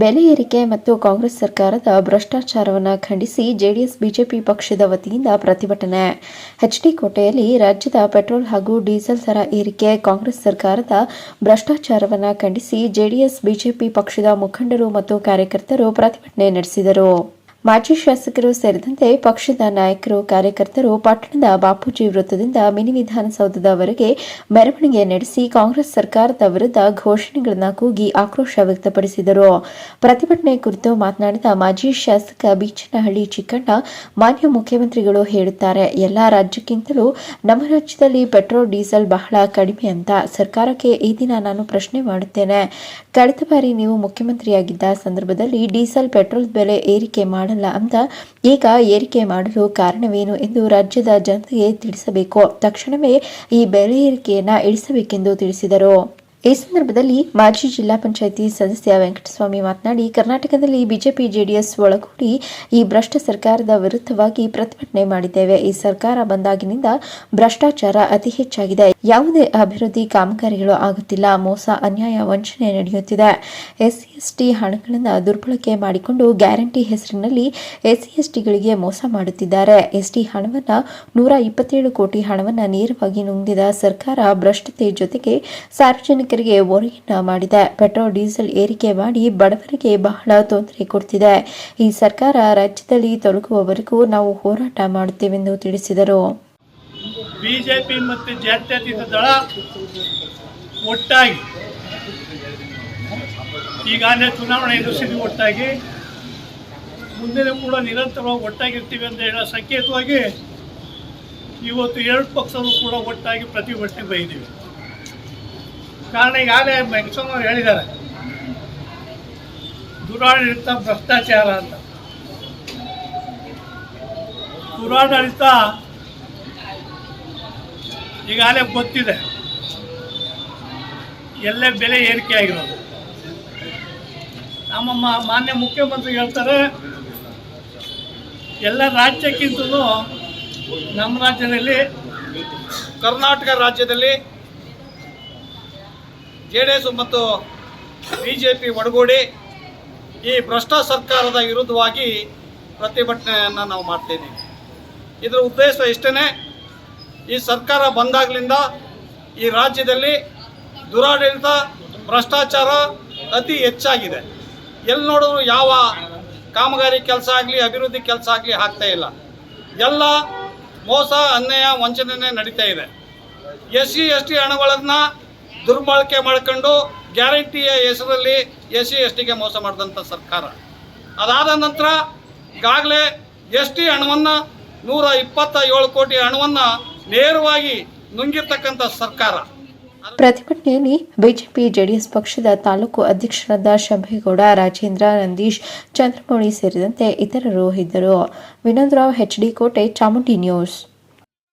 ಬೆಲೆ ಏರಿಕೆ ಮತ್ತು ಕಾಂಗ್ರೆಸ್ ಸರ್ಕಾರದ ಭ್ರಷ್ಟಾಚಾರವನ್ನು ಖಂಡಿಸಿ ಜೆಡಿಎಸ್, ಬಿಜೆಪಿ ಪಕ್ಷದ ವತಿಯಿಂದ ಪ್ರತಿಭಟನೆ. ಎಚ್ಡಿ ಕೋಟೆಯಲ್ಲಿ ರಾಜ್ಯದ ಪೆಟ್ರೋಲ್ ಹಾಗೂ ಡೀಸೆಲ್ ದರ ಏರಿಕೆ, ಕಾಂಗ್ರೆಸ್ ಸರ್ಕಾರದ ಭ್ರಷ್ಟಾಚಾರವನ್ನು ಖಂಡಿಸಿ ಜೆಡಿಎಸ್, ಬಿಜೆಪಿ ಪಕ್ಷದ ಮುಖಂಡರು ಮತ್ತು ಕಾರ್ಯಕರ್ತರು ಪ್ರತಿಭಟನೆ ನಡೆಸಿದರು. ಮಾಜಿ ಶಾಸಕರು ಸೇರಿದಂತೆ ಪಕ್ಷದ ನಾಯಕರು, ಕಾರ್ಯಕರ್ತರು ಪಟ್ಟಣದ ಬಾಪೂಜಿ ವೃತ್ತದಿಂದ ಮಿನಿ ವಿಧಾನಸೌಧದವರೆಗೆ ಮೆರವಣಿಗೆ ನಡೆಸಿ ಕಾಂಗ್ರೆಸ್ ಸರ್ಕಾರದ ವಿರುದ್ಧ ಘೋಷಣೆಗಳನ್ನು ಕೂಗಿ ಆಕ್ರೋಶ ವ್ಯಕ್ತಪಡಿಸಿದರು. ಪ್ರತಿಭಟನೆ ಕುರಿತು ಮಾತನಾಡಿದ ಮಾಜಿ ಶಾಸಕ ಬೀಚನಹಳ್ಳಿ ಚಿಕ್ಕಣ್ಣ, ಮಾನ್ಯ ಮುಖ್ಯಮಂತ್ರಿಗಳು ಹೇಳುತ್ತಾರೆ, ಎಲ್ಲ ರಾಜ್ಯಕ್ಕಿಂತಲೂ ನಮ್ಮ ರಾಜ್ಯದಲ್ಲಿ ಪೆಟ್ರೋಲ್, ಡೀಸೆಲ್ ಬಹಳ ಕಡಿಮೆ ಅಂತ ಸರ್ಕಾರಕ್ಕೆ ಈ ದಿನ ನಾನು ಪ್ರಶ್ನೆ ಮಾಡುತ್ತೇನೆ. ಕಳೆದ ಬಾರಿ ನೀವು ಮುಖ್ಯಮಂತ್ರಿಯಾಗಿದ್ದ ಸಂದರ್ಭದಲ್ಲಿ ಡೀಸೆಲ್, ಪೆಟ್ರೋಲ್ ಬೆಲೆ ಏರಿಕೆ ಮಾಡಲ್ಲ ಅಂತ ಈಗ ಏರಿಕೆ ಮಾಡಲು ಕಾರಣವೇನು ಎಂದು ರಾಜ್ಯದ ಜನತೆಗೆ ತಿಳಿಸಬೇಕು. ತಕ್ಷಣವೇ ಈ ಬೆಲೆ ಏರಿಕೆಯನ್ನು ಇಳಿಸಬೇಕೆಂದು ತಿಳಿಸಿದರು. ಈ ಸಂದರ್ಭದಲ್ಲಿ ಮಾಜಿ ಜಿಲ್ಲಾ ಪಂಚಾಯಿತಿ ಸದಸ್ಯ ವೆಂಕಟಸ್ವಾಮಿ ಮಾತನಾಡಿ, ಕರ್ನಾಟಕದಲ್ಲಿ ಬಿಜೆಪಿ, ಜೆಡಿಎಸ್ ಒಳಗೂಡಿ ಈ ಭ್ರಷ್ಟ ಸರ್ಕಾರದ ವಿರುದ್ಧವಾಗಿ ಪ್ರತಿಭಟನೆ ಮಾಡಿದ್ದೇವೆ. ಈ ಸರ್ಕಾರ ಬಂದಾಗಿನಿಂದ ಭ್ರಷ್ಟಾಚಾರ ಅತಿ ಹೆಚ್ಚಾಗಿದೆ. ಯಾವುದೇ ಅಭಿವೃದ್ಧಿ ಕಾಮಗಾರಿಗಳು ಆಗುತ್ತಿಲ್ಲ. ಮೋಸ, ಅನ್ಯಾಯ, ವಂಚನೆ ನಡೆಯುತ್ತಿದೆ. ಎಸ್ಸಿಎಸ್ಟಿ ಹಣಗಳನ್ನು ದುರ್ಬಳಕೆ ಮಾಡಿಕೊಂಡು ಗ್ಯಾರಂಟಿ ಹೆಸರಿನಲ್ಲಿ ಎಸ್ಸಿ ಎಸ್ಟಿಗಳಿಗೆ ಮೋಸ ಮಾಡುತ್ತಿದ್ದಾರೆ. ಎಸ್ಟಿ ಹಣವನ್ನ ನೂರ ಇಪ್ಪತ್ತೇಳು ಕೋಟಿ ಹಣವನ್ನ ನೇರವಾಗಿ ನುಂಗಿದ ಸರ್ಕಾರ ಭ್ರಷ್ಟತೆ ಜೊತೆಗೆ ಸಾರ್ವಜನಿಕರಿಗೆ ಹೊರೆಯನ್ನ ಮಾಡಿದೆ. ಪೆಟ್ರೋಲ್, ಡೀಸೆಲ್ ಏರಿಕೆ ಮಾಡಿ ಬಡವರಿಗೆ ಬಹಳ ತೊಂದರೆ ಕೊಡ್ತಿದೆ. ಈ ಸರ್ಕಾರ ರಾಜ್ಯದಲ್ಲಿ ತೊಲಗುವವರೆಗೂ ನಾವು ಹೋರಾಟ ಮಾಡುತ್ತೇವೆಂದು ತಿಳಿಸಿದರು. ಬಿಜೆಪಿ ಮತ್ತು ಜಾತ್ಯತೀತ ದಳ ಒಟ್ಟಾಗಿ ಈಗಾಗಲೇ ಚುನಾವಣೆ ಎದುರಿಸಿದ್ವಿ ಒಟ್ಟಾಗಿ ಮುಂದಿನ ಕೂಡ ನಿರಂತರವಾಗಿ ಒಟ್ಟಾಗಿರ್ತೀವಿ ಅಂತ ಹೇಳೋ ಸಂಕೇತವಾಗಿ ಇವತ್ತು ಎರಡು ಪಕ್ಷವೂ ಕೂಡ ಒಟ್ಟಾಗಿ ಪ್ರತಿಭಟನೆ ಬೈದೀವಿ. ಕಾರಣ ಈಗಾಗಲೇ ವೆಂಕಟಸ್ವಾಮಿ ಹೇಳಿದ್ದಾರೆ. ದುರಾಡಳಿತ ಭ್ರಷ್ಟಾಚಾರ ಅಂತ. ದುರಾಡಳಿತ ಈಗಾಗಲೇ ಗೊತ್ತಿದೆ. ಎಲ್ಲೇ ಬೆಲೆ ಏರಿಕೆ ಆಗಿರೋದು. ನಮ್ಮ ಮಾನ್ಯ ಮುಖ್ಯಮಂತ್ರಿ ಹೇಳ್ತಾರೆ, ಎಲ್ಲ ರಾಜ್ಯಕ್ಕಿಂತಲೂ ನಮ್ಮ ರಾಜ್ಯದಲ್ಲಿ, ಕರ್ನಾಟಕ ರಾಜ್ಯದಲ್ಲಿ ಜೆ ಡಿ ಎಸ್ ಮತ್ತು ಬಿ ಜೆ ಪಿ ಒಡಗೂಡಿ ಈ ಭ್ರಷ್ಟ ಸರ್ಕಾರದ ವಿರುದ್ಧವಾಗಿ ಪ್ರತಿಭಟನೆಯನ್ನು ನಾವು ಮಾಡ್ತಾಯಿದ್ದೀವಿ ಇದರ ಉದ್ದೇಶ ಇಷ್ಟೇ ಈ ಸರ್ಕಾರ ಬಂದಾಗಲಿಂದ ಈ ರಾಜ್ಯದಲ್ಲಿ ದುರಾಡಳಿತ, ಭ್ರಷ್ಟಾಚಾರ ಅತಿ ಹೆಚ್ಚಾಗಿದೆ. ಎಲ್ಲಿ ನೋಡಿದ್ರು ಯಾವ ಕಾಮಗಾರಿ ಕೆಲಸ ಆಗಲಿ, ಅಭಿವೃದ್ಧಿ ಕೆಲಸ ಆಗಲಿ ಆಗ್ತಾ ಇಲ್ಲ. ಎಲ್ಲ ಮೋಸ, ಅನ್ಯಾಯ ವಂಚನೆ ನಡೀತಾ ಇದೆ. ಎಸ್ ಸಿ ಎಸ್ ಟಿ ಹಣಗಳನ್ನು ದುರ್ಬಳಕೆ ಮಾಡ್ಕೊಂಡು ಗ್ಯಾರಂಟಿಯ ಹೆಸರಲ್ಲಿ ಎಸ್ ಸಿ ಎಸ್ ಟಿಗೆ ಮೋಸ ಮಾಡಿದಂಥ ಸರ್ಕಾರ. ಅದಾದ ನಂತರ ಈಗಾಗಲೇ ಎಸ್ ಟಿ ಹಣವನ್ನು ನೂರ ಇಪ್ಪತ್ತ ಏಳು ಕೋಟಿ ಹಣವನ್ನು ನೇರವಾಗಿ ನುಂಗಿರ್ತಕ್ಕಂಥ ಸರ್ಕಾರ. ಪ್ರತಿಭಟನೆಯಲ್ಲಿ ಬಿಜೆಪಿ, ಜೆಡಿಎಸ್ ಪಕ್ಷದ ತಾಲೂಕು ಅಧ್ಯಕ್ಷರಾದ ಶಂಭೇಗೌಡ ರಾಜೇಂದ್ರ, ನಂದೀಶ್, ಚಂದ್ರಮೌಳಿ ಸೇರಿದಂತೆ ಇತರರು ಇದ್ದರು. ವಿನೋದ್ ರಾವ್ ಎಚ್ಡಿ ಕೋಟೆ, ಚಾಮುಂಡಿ ನ್ಯೂಸ್.